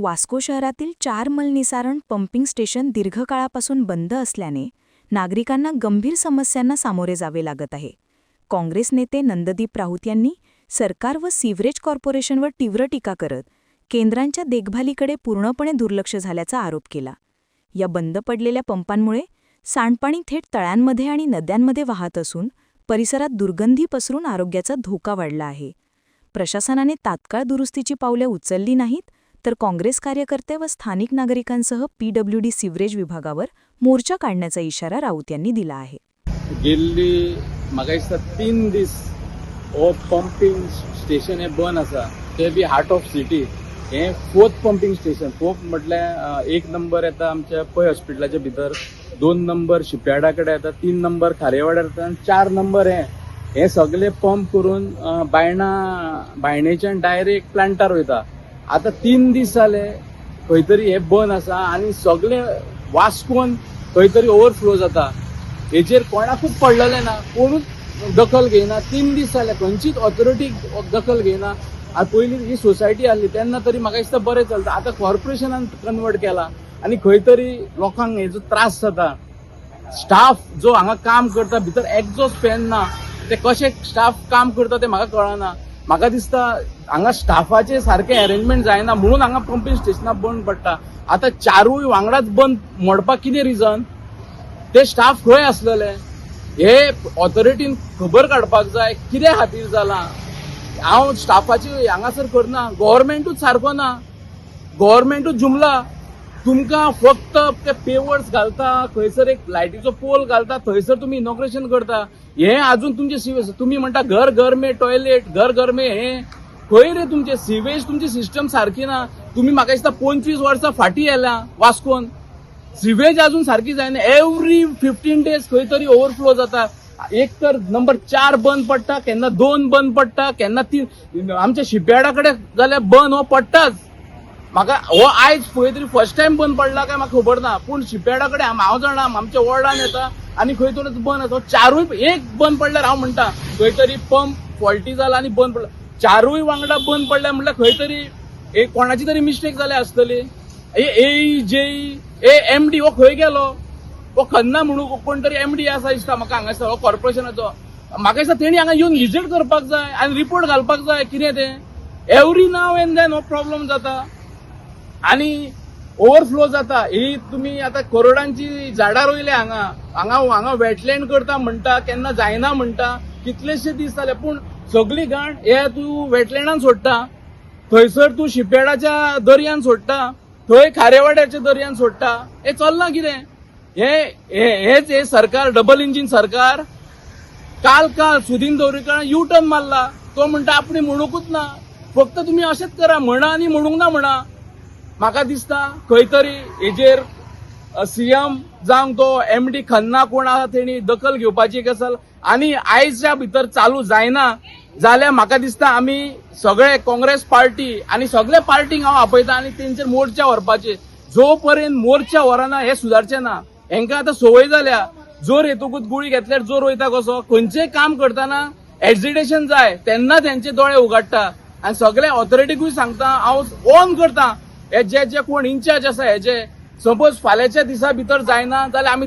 वास्को शहरातील चार मलनिसारण pumping station दीर्घकाळापासून बंद असल्याने नागरिकांना गंभीर समस्यांना सामोरे जावे लागत आहे. काँग्रेस नेते नंददीप राऊत यांनी सरकार व सिव्हरेज कॉर्पोरेशनवर तीव्र टीका करत केंद्रांच्या देखभालीकडे पूर्णपणे दुर्लक्ष झाल्याचा आरोप केला. या बंद पडलेल्या पंपांमुळे सांडपाणी थेट तळ्यांमध्ये आणि नद्यांमध्ये वाहत असून परिसरात दुर्गंधी पसरून आरोग्याचा धोका वाढला आहे. प्रशासनाने तात्काळ दुरुस्तीची पावले उचलली नाहीत तर काँग्रेस कार्यकर्ते व स्थानिक नागरिकांसह पीडब्ल्यूडी सिवरेज विभागावर मोर्चा काढण्याचा इशारा राऊत यांनी दिला आहे. गेल्ली म्हाका दिसता तीन दीस हो पंपिंग स्टेशन हें बंद आसा ते बी हार्ट ऑफ सिटी हें फोर्थ पंपिंग स्टेशन. फोर्थ म्हटल्यार एक नंबर येता आमच्या पै हॉस्पिटलाच्या भितर. दोन नंबर शिपयार्डा कडेन येता तीन नंबर खारेवाड्यार येता आनी चार नंबर हें. हे सगळे पंप करून बायणा बायणेच्यान डायरेक्ट प्लांटार वयता आतां तीन दीस जाले खंय तरी हे बंद आसा आनी सगळे वास्कोन खंय तरी ओवरफ्लो जाता. हेचेर कोणाकूच पडलेलें ना कोणूच दखल घेयना तीन दीस जाले खंयचीच ऑथॉरिटी दखल घेयना आनी पयलीं ही सोसायटी आसली तेन्ना तरी म्हाका दिसता बरें चलता. आतां कॉर्पोरेशनान कन्वर्ट केला आनी खंय तरी लोकांक हेजो त्रास जाता. स्टाफ जो हांगा काम करता भितर एक्झॉस्ट फॅन ना ते कशे स्टाफ काम करता ते म्हाका कळना. म्हाका दिसता हांगा स्टाफाचे सारखे अरेंजमेंट जायना म्हणून हांगा पंपिंग स्टेशनां बंद पडटा. आतां चारूय वांगडाच बंद मोडपाक कितें रिजन ते स्टाफ खंय आसलेले हे ऑथॉरिटीन खबर काडपाक जाय कित्या खातीर जालां? हांव स्टाफाची हांगासर करना गव्हर्मेंटूच सारको ना. गव्हर्मेंटूच जुमला. तुमकां फक्त ते पेवर्स घालता खंयसर एक लायटीचो पोल घालता थंयसर तुमी इनॉग्रेशन करता. हे अजून तुमचे सिवेज तुमी म्हणटा घर घर मे टॉयलेट घर घर मे हे. खंय रे तुमचे सिवेज तुमची सिस्टम सारकी ना. तुमी म्हाका दिसता पंचवीस वर्सां फाटीं येल्या वास्कोन सिवेज अजून सारकी जायना. एवरी फिफ्टीन डेज खंय तरी ओवरफ्लो जाता. एक तर नंबर चार बंद पडटा केन्ना दोन बंद पडटा केन्ना तीन आमच्या शिपयार्डा कडेन जाल्यार बंद हो पडटाच म्हाका हो आयज पळय तरी फर्स्ट टायम बंद पडला काय? म्हाका खबर ना. पूण शिपयार्डा कडेन हांव- हांव जाणा आमच्या वॉर्डान येता. आनी खंय तरी बंद आसा चारूय एक बंद पडल्यार हांव म्हणटा खंय तरी पंप फॉल्टी जाला आनी बंद पडला. चारूय वांगडा बंद पडल्या म्हणल्यार खंय तरी एक कोणाची तरी मिस्टेक जाल्या आसतली ए ए जे ए एम डी हो खंय गेलो. हो खन्ना म्हणून कोण तरी एम डी आसा दिसता म्हाका हांगा हो कॉर्पोरेशनाचो म्हाका दिसता तेणी हांगा येवन विजीट करपाक जाय आनी रिपोर्ट घालपाक जाय. कितें तें? एवरी नाव एन देन हो प्रॉब्लेम जाता. आणि ओव्हरफ्लो जाता. ही तुम्ही आता करोडांची झाडां रोयल्या हांगा. हांगा हांगा वेटलँड करता म्हणटा केन्ना जायना म्हणटा कितलेशे दीस जाले पूण सगळी घाण हे तूं वेटलँडान सोडटा थंयसर तूं शिपेडाच्या दर्यान सोडटा थंय खारेवाड्याच्या दर्यान सोडटा हे चलना कितें? हे हेच हे सरकार डबल इंजिन सरकार. काल काल सुदीन दवरीकर यू टर्न मारला. तो म्हणटा आपणी म्हणूकूच ना. फक्त तुम्ही अशेंच करा म्हणा आणि म्हणूंक ना म्हणा. म्हाका दिसता खंय तरी हेजेर सीएम जावं तो एम डी खन्ना कोण आसा तेणी दखल घेवपाची गजाल आनी आयजच्या भितर चालू जायना जाल्यार म्हाका दिसता आमी सगळे काँग्रेस पार्टी आनी सगळे पार्टींक हांव आपयता आनी तेंचेर मोर्चा व्हरपाचे. जो पर्यंत मोर्चा व्हरना हे सुदारचे ना. हेंका आतां संवय जाल्या जोर येतकूच गुळी घेतल्यार जोर वयता कसो? खंयचेंय काम करतना एजिटेशन जाय तेन्ना तेंचे दोळे उगाडटा. आनी सगळे ऑथॉरिटीकूय सांगता हांव ऑन करता. हे जे जे कोण इन्चार्ज आसा हेजे सपोज फाल्यांच्या दिसा भितर जायना जाल्यार आमी